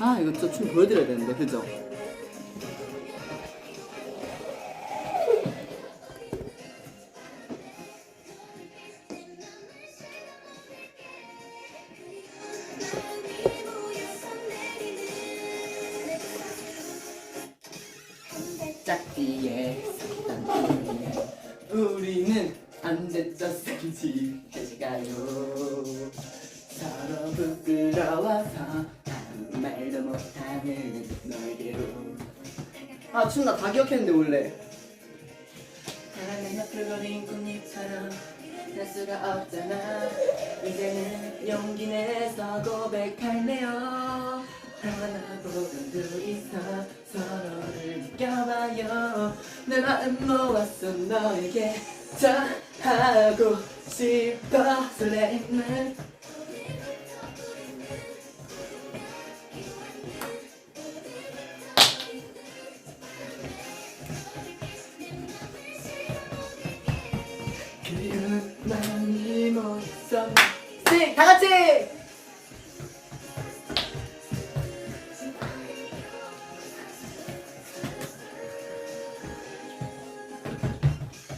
아 이거 저춤 보여드려야 되는데 그죠? 짝지에 우리는 언제쯤인지 해가요 서로 부끄러워서 아무 말도 못하는 너에게로. 아 춤 나? 다 기억했는데 원래. 사랑은 너풀거린 꽃잎처럼 될 수가 없잖아. 이제는 용기 내서 고백할래요. 하나 보던 둘이서 서로를 느껴봐요. 내 마음 모았어 너에게 전하고 싶어. 설레임을 그리운 마음이 못 써. 싱! 다 같이!